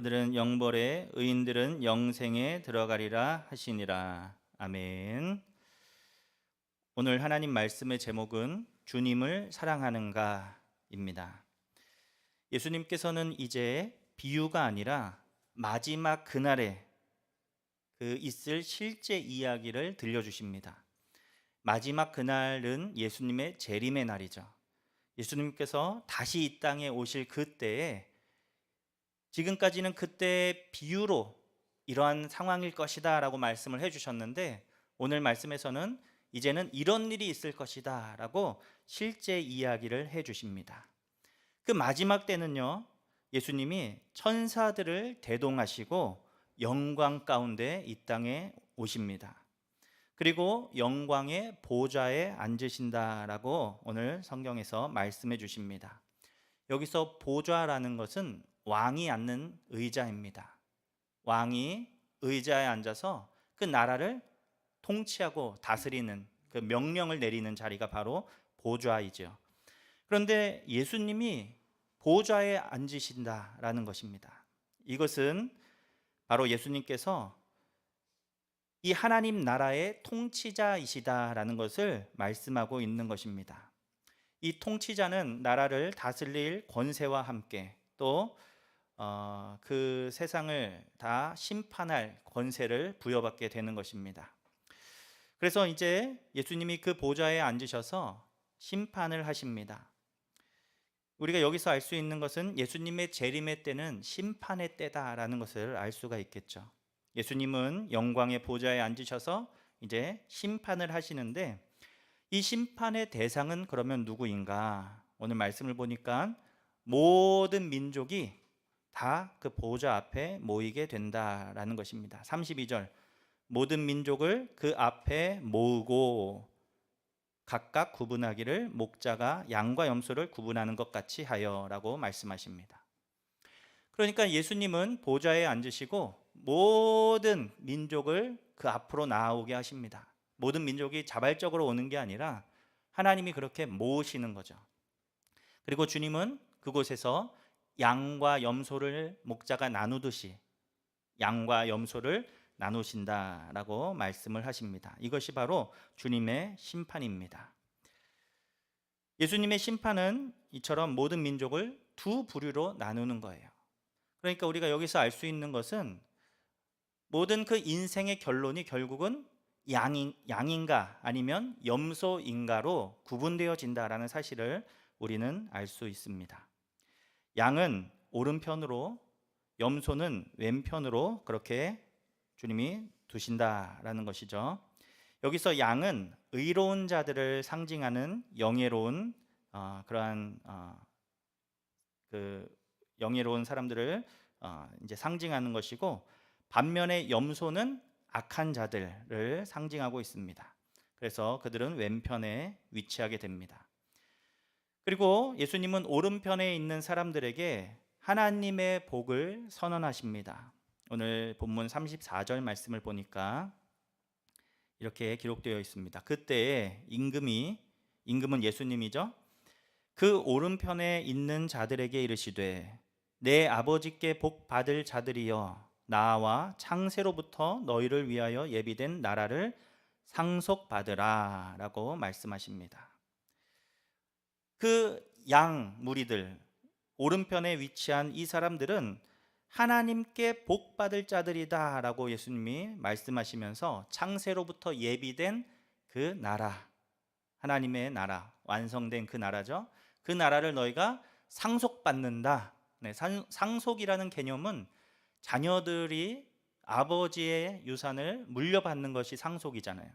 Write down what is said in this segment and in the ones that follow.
그들은 영벌에 의인들은 영생에 들어가리라 하시니라. 아멘. 오늘 하나님 말씀의 제목은 주님을 사랑하는가입니다. 예수님께서는 이제 비유가 아니라 마지막 그날에 그 있을 실제 이야기를 들려주십니다. 마지막 그날은 예수님의 재림의 날이죠. 예수님께서 다시 이 땅에 오실 그때에 지금까지는 그때 비유로 이러한 상황일 것이다 라고 말씀을 해주셨는데 오늘 말씀에서는 이제는 이런 일이 있을 것이다 라고 실제 이야기를 해주십니다. 그 마지막 때는요 예수님이 천사들을 대동하시고 영광 가운데 이 땅에 오십니다. 그리고 영광의 보좌에 앉으신다라고 오늘 성경에서 말씀해 주십니다. 여기서 보좌라는 것은 왕이 앉는 의자입니다. 왕이 의자에 앉아서 그 나라를 통치하고 다스리는 그 명령을 내리는 자리가 바로 보좌이죠. 그런데 예수님이 보좌에 앉으신다라는 것입니다. 이것은 바로 예수님께서 이 하나님 나라의 통치자이시다라는 것을 말씀하고 있는 것입니다. 이 통치자는 나라를 다스릴 권세와 함께 또 어, 그 세상을 다 심판할 권세를 부여받게 되는 것입니다. 그래서 이제 예수님이 그 보좌에 앉으셔서 심판을 하십니다. 우리가 여기서 알 수 있는 것은 예수님의 재림의 때는 심판의 때다라는 것을 알 수가 있겠죠. 예수님은 영광의 보좌에 앉으셔서 이제 심판을 하시는데 이 심판의 대상은 그러면 누구인가? 오늘 말씀을 보니까 모든 민족이 다 그 보좌 앞에 모이게 된다라는 것입니다. 32절 모든 민족을 그 앞에 모으고 각각 구분하기를 목자가 양과 염소를 구분하는 것 같이 하여라고 말씀하십니다. 그러니까 예수님은 보좌에 앉으시고 모든 민족을 그 앞으로 나오게 하십니다. 모든 민족이 자발적으로 오는 게 아니라 하나님이 그렇게 모으시는 거죠. 그리고 주님은 그곳에서 양과 염소를 목자가 나누듯이 양과 염소를 나누신다라고 말씀을 하십니다. 이것이 바로 주님의 심판입니다. 예수님의 심판은 이처럼 모든 민족을 두 부류로 나누는 거예요. 그러니까 우리가 여기서 알 수 있는 것은 모든 그 인생의 결론이 결국은 양인, 양인가 아니면 염소인가로 구분되어진다라는 사실을 우리는 알 수 있습니다. 양은 오른편으로 염소는 왼편으로 그렇게 주님이 두신다라는 것이죠. 여기서 양은 의로운 자들을 상징하는 영예로운 어, 그러한 어, 그 영예로운 사람들을 어, 이제 상징하는 것이고 반면에 염소는 악한 자들을 상징하고 있습니다. 그래서 그들은 왼편에 위치하게 됩니다. 그리고 예수님은 오른편에 있는 사람들에게 하나님의 복을 선언하십니다. 오늘 본문 34절 말씀을 보니까 이렇게 기록되어 있습니다. 그때에 임금이 임금은 예수님이죠. 그 오른편에 있는 자들에게 이르시되 내 아버지께 복 받을 자들이여 나와 창세로부터 너희를 위하여 예비된 나라를 상속받으라라고 말씀하십니다. 그 양 무리들 오른편에 위치한 이 사람들은 하나님께 복 받을 자들이다라고 예수님이 말씀하시면서 창세로부터 예비된 그 나라 하나님의 나라 완성된 그 나라죠. 그 나라를 너희가 상속받는다. 네, 상속이라는 개념은 자녀들이 아버지의 유산을 물려받는 것이 상속이잖아요.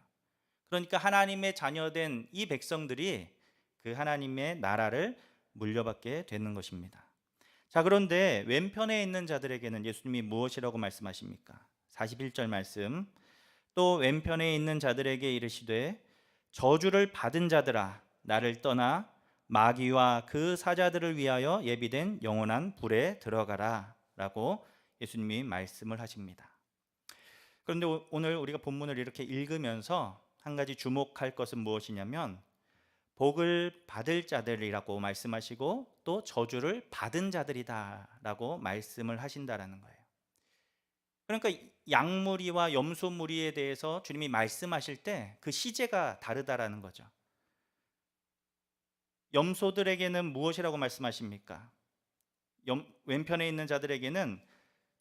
그러니까 하나님의 자녀된 이 백성들이 그 하나님의 나라를 물려받게 되는 것입니다. 자, 그런데 왼편에 있는 자들에게는 예수님이 무엇이라고 말씀하십니까? 41절 말씀. 또 왼편에 있는 자들에게 이르시되 저주를 받은 자들아 나를 떠나 마귀와 그 사자들을 위하여 예비된 영원한 불에 들어가라라고 예수님이 말씀을 하십니다. 그런데 오늘 우리가 본문을 이렇게 읽으면서 한 가지 주목할 것은 무엇이냐면 복을 받을 자들이라고 말씀하시고 또 저주를 받은 자들이다라고 말씀을 하신다라는 거예요. 그러니까 양무리와 염소무리에 대해서 주님이 말씀하실 때 그 시제가 다르다라는 거죠. 염소들에게는 무엇이라고 말씀하십니까? 염, 왼편에 있는 자들에게는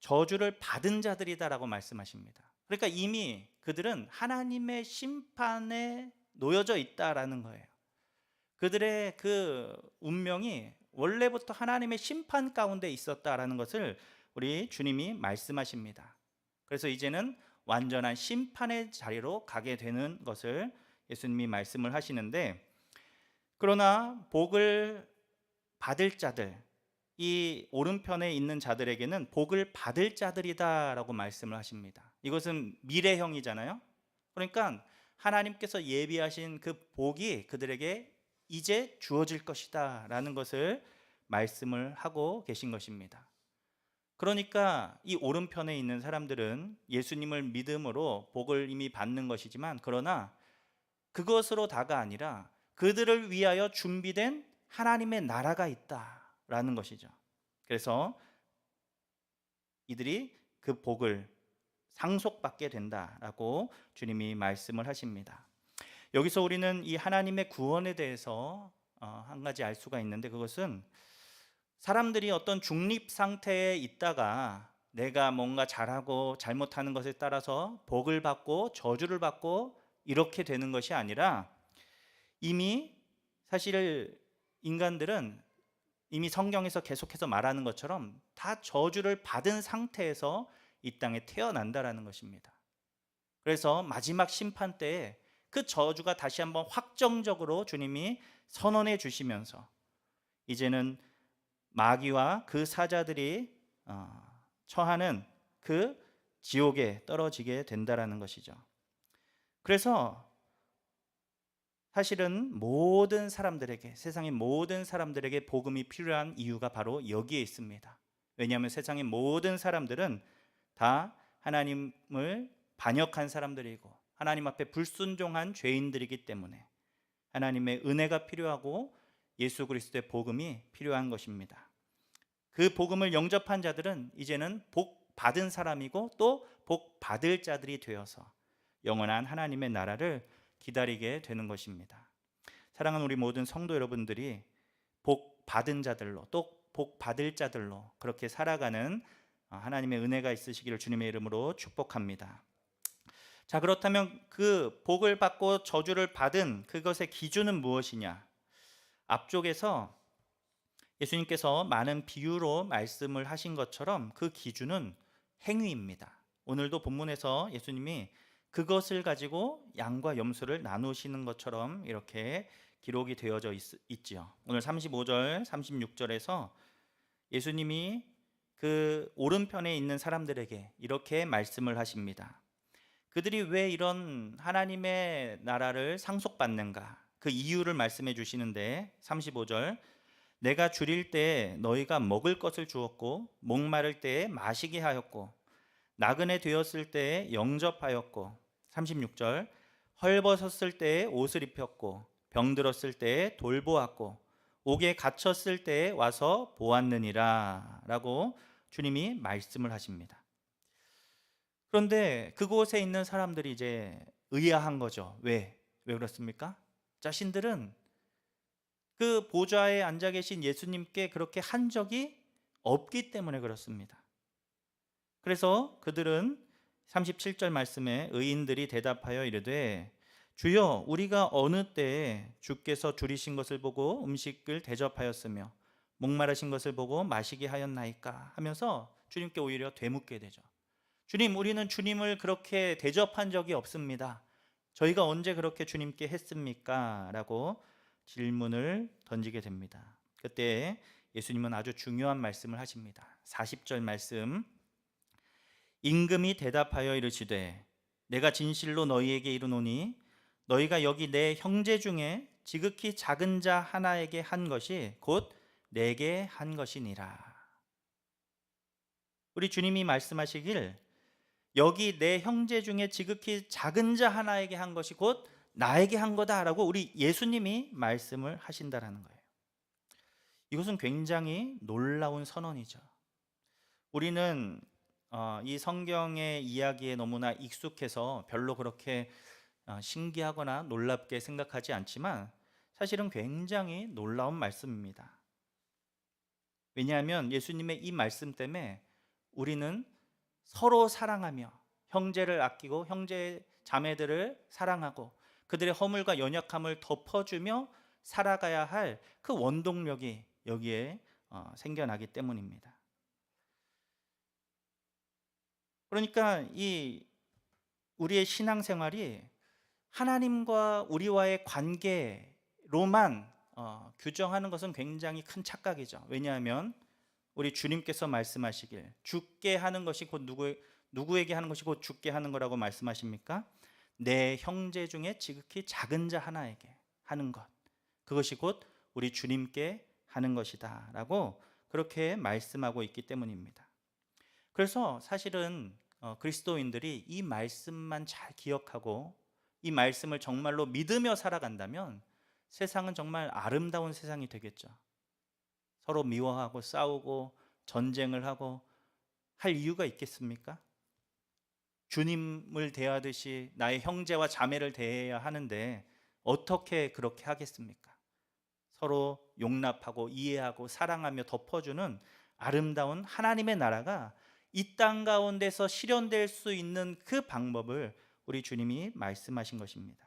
저주를 받은 자들이다라고 말씀하십니다. 그러니까 이미 그들은 하나님의 심판에 놓여져 있다라는 거예요. 그들의 그 운명이 원래부터 하나님의 심판 가운데 있었다라는 것을 우리 주님이 말씀하십니다. 그래서 이제는 완전한 심판의 자리로 가게 되는 것을 예수님이 말씀을 하시는데 그러나 복을 받을 자들 이 오른편에 있는 자들에게는 복을 받을 자들이다라고 말씀을 하십니다. 이것은 미래형이잖아요. 그러니까 하나님께서 예비하신 그 복이 그들에게 이제 주어질 것이다 라는 것을 말씀을 하고 계신 것입니다. 그러니까 이 오른편에 있는 사람들은 예수님을 믿음으로 복을 이미 받는 것이지만 그러나 그것으로 다가 아니라 그들을 위하여 준비된 하나님의 나라가 있다라는 것이죠. 그래서 이들이 그 복을 상속받게 된다라고 주님이 말씀을 하십니다. 여기서 우리는 이 하나님의 구원에 대해서 어, 한 가지 알 수가 있는데 그것은 사람들이 어떤 중립 상태에 있다가 내가 뭔가 잘하고 잘못하는 것에 따라서 복을 받고 저주를 받고 이렇게 되는 것이 아니라 이미 사실 인간들은 이미 성경에서 계속해서 말하는 것처럼 다 저주를 받은 상태에서 이 땅에 태어난다라는 것입니다. 그래서 마지막 심판 때에 그 저주가 다시 한번 확정적으로 주님이 선언해 주시면서 이제는 마귀와 그 사자들이 어, 처하는 그 지옥에 떨어지게 된다라는 것이죠. 그래서 사실은 모든 사람들에게 세상의 모든 사람들에게 복음이 필요한 이유가 바로 여기에 있습니다. 왜냐하면 세상의 모든 사람들은 다 하나님을 반역한 사람들이고 하나님 앞에 불순종한 죄인들이기 때문에 하나님의 은혜가 필요하고 예수 그리스도의 복음이 필요한 것입니다. 그 복음을 영접한 자들은 이제는 복 받은 사람이고 또 복 받을 자들이 되어서 영원한 하나님의 나라를 기다리게 되는 것입니다. 사랑하는 우리 모든 성도 여러분들이 복 받은 자들로 또 복 받을 자들로 그렇게 살아가는 하나님의 은혜가 있으시기를 주님의 이름으로 축복합니다. 자, 그렇다면 그 복을 받고 저주를 받은 그것의 기준은 무엇이냐? 앞쪽에서 예수님께서 많은 비유로 말씀을 하신 것처럼 그 기준은 행위입니다. 오늘도 본문에서 예수님이 그것을 가지고 양과 염소를 나누시는 것처럼 이렇게 기록이 되어져 있, 있지요. 오늘 35절, 36절에서 예수님이 그 오른편에 있는 사람들에게 이렇게 말씀을 하십니다. 그들이 왜 이런 하나님의 나라를 상속받는가? 그 이유를 말씀해 주시는데 35절 내가 줄일 때 너희가 먹을 것을 주었고 목마를 때에 마시게 하였고 나그네 되었을 때에 영접하였고 36절 헐벗었을 때에 옷을 입혔고 병들었을 때에 돌보았고 옥에 갇혔을 때에 와서 보았느니라라고 주님이 말씀을 하십니다. 그런데 그곳에 있는 사람들이 이제 의아한 거죠. 왜? 왜 그렇습니까? 자신들은 그 보좌에 앉아 계신 예수님께 그렇게 한 적이 없기 때문에 그렇습니다. 그래서 그들은 37절 말씀에 의인들이 대답하여 이르되 주여 우리가 어느 때에 주께서 줄이신 것을 보고 음식을 대접하였으며 목마르신 것을 보고 마시게 하였나이까 하면서 주님께 오히려 되묻게 되죠. 주님 우리는 주님을 그렇게 대접한 적이 없습니다. 저희가 언제 그렇게 주님께 했습니까? 라고 질문을 던지게 됩니다. 그때 예수님은 아주 중요한 말씀을 하십니다. 40절 말씀 임금이 대답하여 이르시되 내가 진실로 너희에게 이르노니 너희가 여기 내 형제 중에 지극히 작은 자 하나에게 한 것이 곧 내게 한 것이니라. 우리 주님이 말씀하시길 여기 내 형제 중에 지극히 작은 자 하나에게 한 것이 곧 나에게 한 거다라고 우리 예수님이 말씀을 하신다라는 거예요. 이것은 굉장히 놀라운 선언이죠. 우리는 어, 이 성경의 이야기에 너무나 익숙해서 별로 그렇게 어, 신기하거나 놀랍게 생각하지 않지만 사실은 굉장히 놀라운 말씀입니다. 왜냐하면 예수님의 이 말씀 때문에 우리는 서로 사랑하며 형제를 아끼고 형제 자매들을 사랑하고 그들의 허물과 연약함을 덮어주며 살아가야 할 그 원동력이 여기에 어, 생겨나기 때문입니다. 그러니까 이 우리의 신앙생활이 하나님과 우리와의 관계로만 어, 규정하는 것은 굉장히 큰 착각이죠. 왜냐하면 우리 주님께서 말씀하시길 죽게 하는 것이 곧 누구 누구에게 하는 것이 곧 죽게 하는 거라고 말씀하십니까? 내 형제 중에 지극히 작은 자 하나에게 하는 것 그것이 곧 우리 주님께 하는 것이다라고 그렇게 말씀하고 있기 때문입니다. 그래서 사실은 어, 그리스도인들이 이 말씀만 잘 기억하고 이 말씀을 정말로 믿으며 살아간다면 세상은 정말 아름다운 세상이 되겠죠. 서로 미워하고 싸우고 전쟁을 하고 할 이유가 있겠습니까? 주님을 대하듯이 나의 형제와 자매를 대해야 하는데 어떻게 그렇게 하겠습니까? 서로 용납하고 이해하고 사랑하며 덮어주는 아름다운 하나님의 나라가 이 땅 가운데서 실현될 수 있는 그 방법을 우리 주님이 말씀하신 것입니다.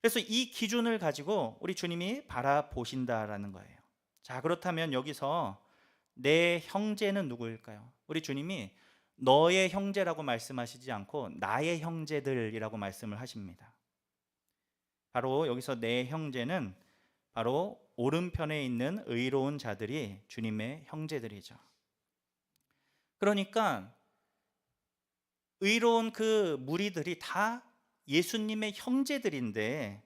그래서 이 기준을 가지고 우리 주님이 바라보신다라는 거예요. 자, 그렇다면 여기서 내 형제는 누구일까요? 우리 주님이 너의 형제라고 말씀하시지 않고 나의 형제들이라고 말씀을 하십니다. 바로 여기서 내 형제는 바로 오른편에 있는 의로운 자들이 주님의 형제들이죠. 그러니까 의로운 그 무리들이 다 예수님의 형제들인데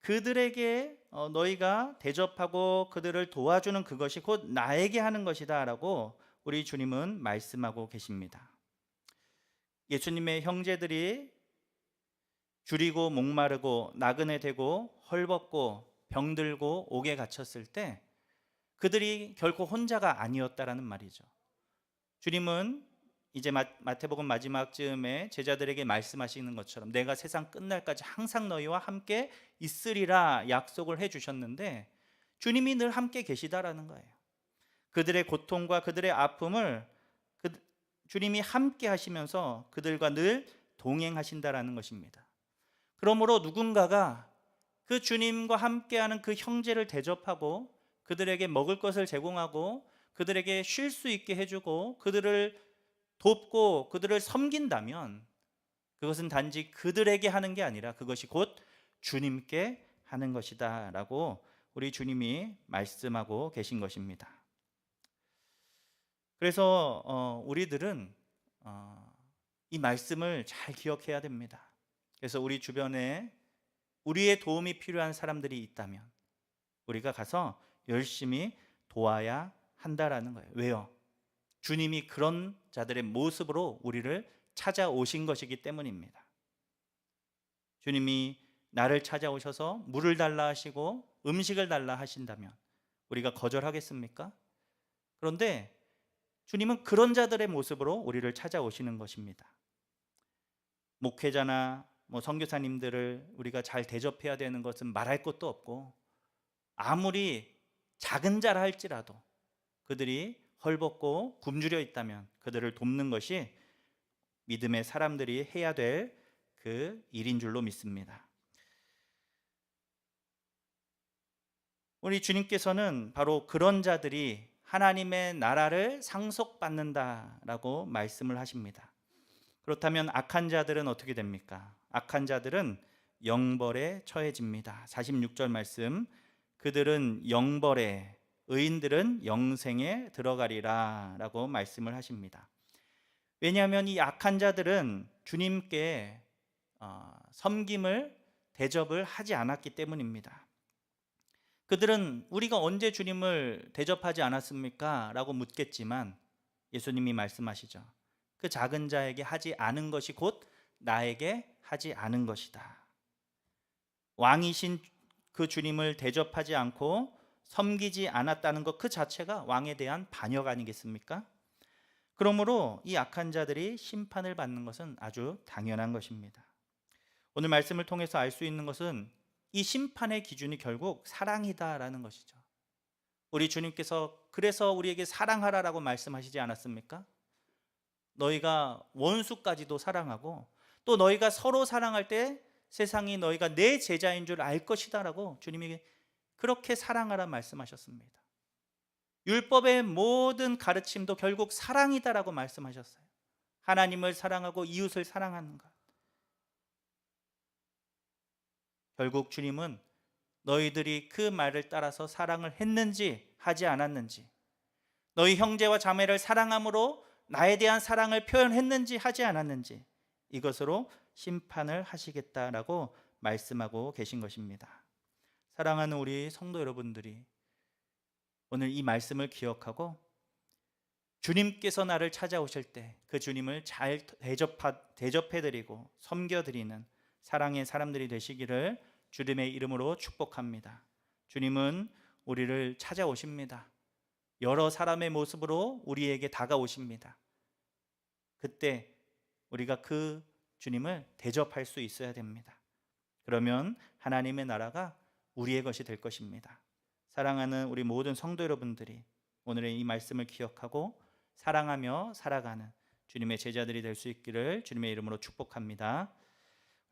그들에게 어, 너희가 대접하고 그들을 도와주는 그것이 곧 나에게 하는 것이다라고 우리 주님은 말씀하고 계십니다. 예수님의 형제들이 줄이고 목마르고 나그네 되고 헐벗고 병들고 옥에 갇혔을 때 그들이 결코 혼자가 아니었다라는 말이죠. 주님은 이제 마태복음 마지막 즈음에 제자들에게 말씀하시는 것처럼 내가 세상 끝날까지 항상 너희와 함께 있으리라 약속을 해 주셨는데 주님이 늘 함께 계시다라는 거예요. 그들의 고통과 그들의 아픔을 그, 주님이 함께 하시면서 그들과 늘 동행하신다라는 것입니다. 그러므로 누군가가 그 주님과 함께하는 그 형제를 대접하고 그들에게 먹을 것을 제공하고 그들에게 쉴 수 있게 해주고 그들을 돕고 그들을 섬긴다면 그것은 단지 그들에게 하는 게 아니라 그것이 곧 주님께 하는 것이다 라고 우리 주님이 말씀하고 계신 것입니다. 그래서 어, 우리들은 어, 이 말씀을 잘 기억해야 됩니다. 그래서 우리 주변에 우리의 도움이 필요한 사람들이 있다면 우리가 가서 열심히 도와야 한다라는 거예요. 왜요? 주님이 그런 자들의 모습으로 우리를 찾아오신 것이기 때문입니다. 주님이 나를 찾아오셔서 물을 달라 하시고 음식을 달라 하신다면 우리가 거절하겠습니까? 그런데 주님은 그런 자들의 모습으로 우리를 찾아오시는 것입니다. 목회자나 뭐 선교사님들을 우리가 잘 대접해야 되는 것은 말할 것도 없고 아무리 작은 자라 할지라도 그들이 헐벗고 굶주려 있다면 그들을 돕는 것이 믿음의 사람들이 해야 될 그 일인 줄로 믿습니다. 우리 주님께서는 바로 그런 자들이 하나님의 나라를 상속받는다라고 말씀을 하십니다. 그렇다면 악한 자들은 어떻게 됩니까? 악한 자들은 영벌에 처해집니다. 46절 말씀. 그들은 영벌에 의인들은 영생에 들어가리라 라고 말씀을 하십니다. 왜냐하면 이 악한 자들은 주님께 어, 섬김을 대접을 하지 않았기 때문입니다. 그들은 우리가 언제 주님을 대접하지 않았습니까? 라고 묻겠지만 예수님이 말씀하시죠. 그 작은 자에게 하지 않은 것이 곧 나에게 하지 않은 것이다. 왕이신 그 주님을 대접하지 않고 섬기지 않았다는 것 그 자체가 왕에 대한 반역 아니겠습니까? 그러므로 이 악한 자들이 심판을 받는 것은 아주 당연한 것입니다. 오늘 말씀을 통해서 알 수 있는 것은 이 심판의 기준이 결국 사랑이다라는 것이죠. 우리 주님께서 그래서 우리에게 사랑하라라고 말씀하시지 않았습니까? 너희가 원수까지도 사랑하고 또 너희가 서로 사랑할 때 세상이 너희가 내 제자인 줄 알 것이다라고 주님이 그렇게 사랑하라 말씀하셨습니다. 율법의 모든 가르침도 결국 사랑이다라고 말씀하셨어요. 하나님을 사랑하고 이웃을 사랑하는 것. 결국 주님은 너희들이 그 말을 따라서 사랑을 했는지 하지 않았는지, 너희 형제와 자매를 사랑함으로 나에 대한 사랑을 표현했는지 하지 않았는지 이것으로 심판을 하시겠다라고 말씀하고 계신 것입니다. 사랑하는 우리 성도 여러분들이 오늘 이 말씀을 기억하고 주님께서 나를 찾아오실 때 그 주님을 잘 대접하, 대접해드리고 섬겨드리는 사랑의 사람들이 되시기를 주님의 이름으로 축복합니다. 주님은 우리를 찾아오십니다. 여러 사람의 모습으로 우리에게 다가오십니다. 그때 우리가 그 주님을 대접할 수 있어야 됩니다. 그러면 하나님의 나라가 우리의 것이 될 것입니다. 사랑하는 우리 모든 성도 여러분들이 오늘의 이 말씀을 기억하고 사랑하며 살아가는 주님의 제자들이 될 수 있기를 주님의 이름으로 축복합니다.